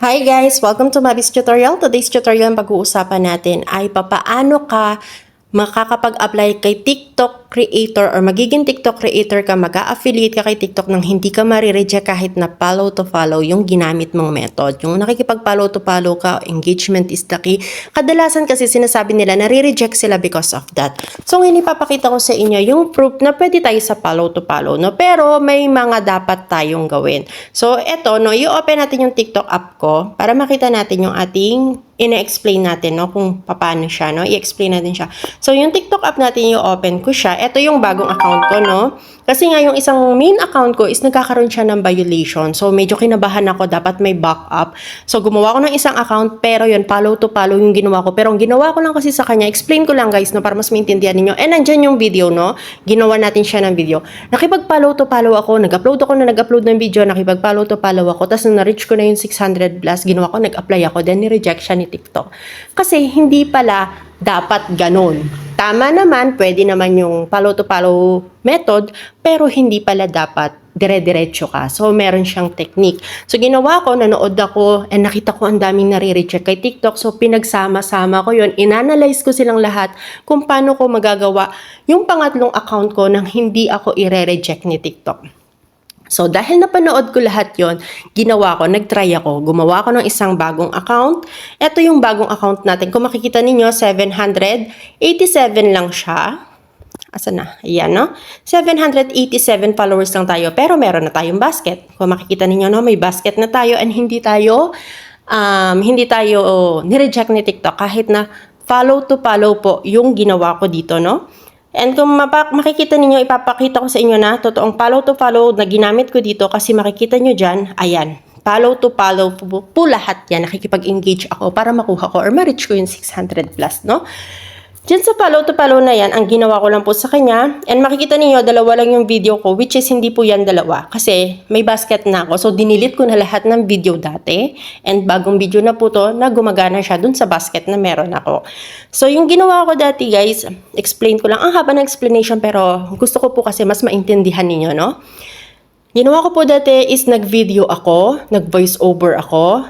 Hi guys! Welcome to Maris Tutorial. Today's tutorial ang pag-uusapan natin ay papaano ka makakapag-apply kay TikTok creator or magiging TikTok creator ka, mag-affiliate ka kay TikTok nang hindi ka marireject kahit na follow to follow yung ginamit mong method. Yung nakikipag-follow to follow ka, engagement is the key. Kadalasan kasi sinasabi nila nare-reject sila because of that. So ngayon ipapakita ko sa inyo yung proof na pwede tayo sa follow to follow, no? Pero may mga dapat tayong gawin. So eto, no, i-open natin yung TikTok app ko para makita natin yung ating ina-explain natin, no, kung paano siya, no, i-explain natin siya. So, yung TikTok app natin, yung open ko siya. Ito yung bagong account ko, no. Kasi nga, yung isang main account ko is nagkakaroon siya ng violation. So, medyo kinabahan ako, dapat may backup. So, gumawa ko ng isang account, pero yun, follow to follow yung ginawa ko. Pero ang ginawa ko lang kasi sa kanya, explain ko lang guys, no, para mas maintindihan ninyo. And nandyan yung video, no, ginawa natin siya ng video. Nakipag-follow to follow ako, nag-upload ako na nag-upload ng video, nakipag-follow to follow ako, tapos na-reach ko na yung 600 plus, ginawa ko, nag-apply ako, then ni-reject siya ni TikTok. Kasi hindi pala dapat ganun. Tama naman, pwede naman yung follow to follow method, pero hindi pala dapat dire-diretso ka. So, meron siyang technique. So, ginawa ko, nanood ako, and nakita ko ang daming nare-reject kay TikTok. So, pinagsama-sama ko yon Inanalyze ko silang lahat kung paano ko magagawa yung pangatlong account ko nang hindi ako ire-reject ni TikTok. So, dahil napanood ko lahat yon ginawa ko, nag-try ako, gumawa ko ng isang bagong account. Ito yung bagong account natin. Kung makikita ninyo, 787 lang siya. Asa na? Ayan, no? 787 followers lang tayo, pero meron na tayong basket. Kung makikita ninyo, no, may basket na tayo and hindi tayo, um, hindi tayo nireject ni TikTok kahit na follow to follow po yung ginawa ko dito, no? And kung mapak makikita ninyo, ipapakita ko sa inyo na totoong follow to follow na ginamit ko dito kasi makikita nyo dyan, ayan, follow to follow po, po lahat yan. Nakikipag-engage ako para makuha ko or ma-reach ko yung 600 plus, no? Diyan sa follow to follow na yan, ang ginawa ko lang po sa kanya, and makikita niyo dalawa lang yung video ko, which is hindi po yan dalawa. Kasi may basket na ako, so dinilit ko na lahat ng video dati, and bagong video na po to, na gumagana siya dun sa basket na meron ako. So yung ginawa ko dati guys, explain ko lang, ang haba ng explanation, pero gusto ko po kasi mas maintindihan ninyo, no? Ginawa ko po dati is nag-video ako, nag-voice over ako,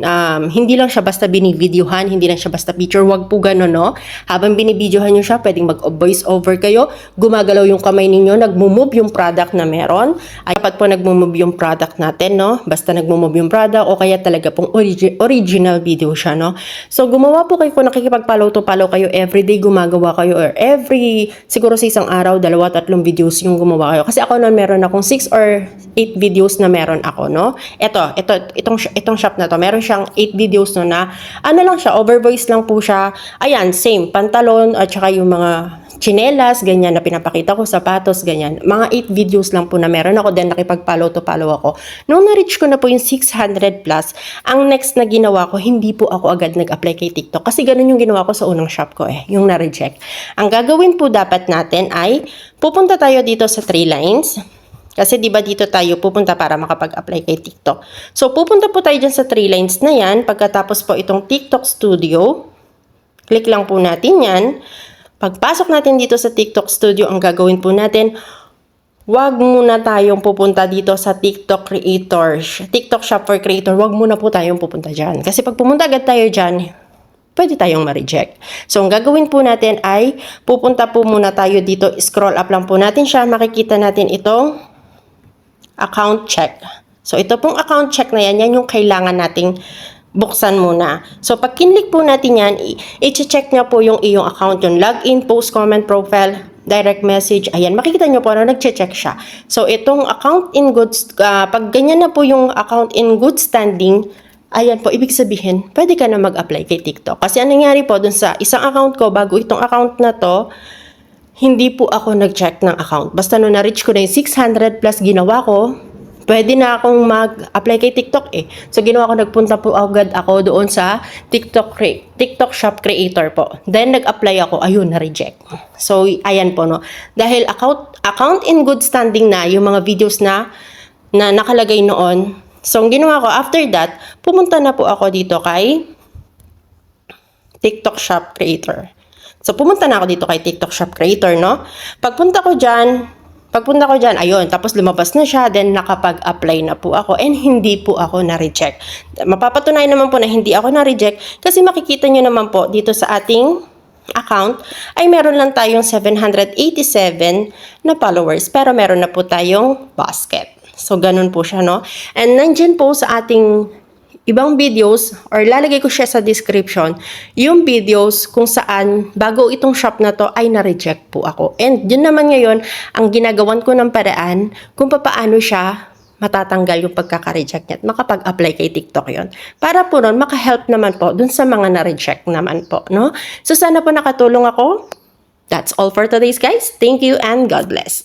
um, hindi lang siya basta binivideohan, hindi lang siya basta picture, wag po gano'n, no? Habang binibidyohan nyo siya, pwedeng mag-voice over kayo, gumagalaw yung kamay ninyo, nagmo-move yung product na meron. Ay, dapat po nagmo-move yung product natin, no? Basta nagmo-move yung product o kaya talaga pong origi- original video siya, no? So, gumawa po kayo kung nakikipag-follow to follow kayo, everyday gumagawa kayo or every, siguro sa isang araw, dalawa, tatlong videos yung gumawa kayo. Kasi ako noon meron akong 6 or 8 videos na meron ako, no? Ito, ito, itong, itong shop na to, meron siyang 8 videos no na, ano lang siya, overvoice lang po siya. Ayan, same, pantalon at saka yung mga chinelas, ganyan na pinapakita ko, sapatos, ganyan. Mga 8 videos lang po na meron ako, then nakipag-follow to follow ako. Nung na-reach ko na po yung 600 plus, ang next na ginawa ko, hindi po ako agad nag-apply kay TikTok. Kasi ganun yung ginawa ko sa unang shop ko eh, yung na-reject. Ang gagawin po dapat natin ay, pupunta tayo dito sa 3 lines, kasi 'di ba dito tayo pupunta para makapag-apply kay TikTok. So pupunta po tayo diyan sa three lines na 'yan. Pagkatapos po itong TikTok Studio, click lang po natin 'yan. Pagpasok natin dito sa TikTok Studio, ang gagawin po natin, Huwag muna tayong pupunta dito sa TikTok Creator, TikTok Shop for Creator. Huwag muna po tayong pupunta dyan. Kasi pag pumunta agad tayo dyan, pwede tayong ma-reject. So, ang gagawin po natin ay, pupunta po muna tayo dito, scroll up lang po natin siya, makikita natin itong account check. So, ito pong account check na yan, yan yung kailangan nating buksan muna. So, pag kinlik po natin yan, i-check niya po yung iyong account, yung login, post, comment, profile, direct message. Ayan, makikita niyo po na nagche-check siya. So, itong account in good, ah, pag ganyan na po yung account in good standing, ayan po, ibig sabihin, pwede ka na mag-apply kay TikTok. Kasi anong nangyari po dun sa isang account ko, bago itong account na to, hindi po ako nag-check ng account. Basta nung na-reach ko na yung 600 plus ginawa ko, pwede na akong mag-apply kay TikTok eh. So, ginawa ko, nagpunta po agad ako doon sa TikTok, TikTok Shop Creator po. Then, nag-apply ako, ayun, na-reject. So, ayan po, no. Dahil account, account in good standing na, yung mga videos na, na nakalagay noon. So, ang ginawa ko, after that, pumunta na po ako dito kay TikTok Shop Creator. So, pumunta na ako dito kay TikTok Shop Creator, no? Pagpunta ko dyan, Pagpunta ko dyan, ayun, tapos lumabas na siya, then nakapag-apply na po ako, and hindi po ako na-reject. Mapapatunayan naman po na hindi ako na-reject, kasi makikita nyo naman po dito sa ating account, ay meron lang tayong 787 na followers, pero meron na po tayong basket. So, ganun po siya, no? And nandyan po sa ating ibang videos or lalagay ko siya sa description yung videos kung saan bago itong shop na to ay na-reject po ako. And yun naman ngayon ang ginagawan ko ng paraan kung paano siya matatanggal yung pagkaka-reject niya at makapag-apply kay TikTok yon Para po nun, makahelp naman po dun sa mga na-reject naman po, no? So sana po nakatulong ako. That's all for today's guys. Thank you and God bless.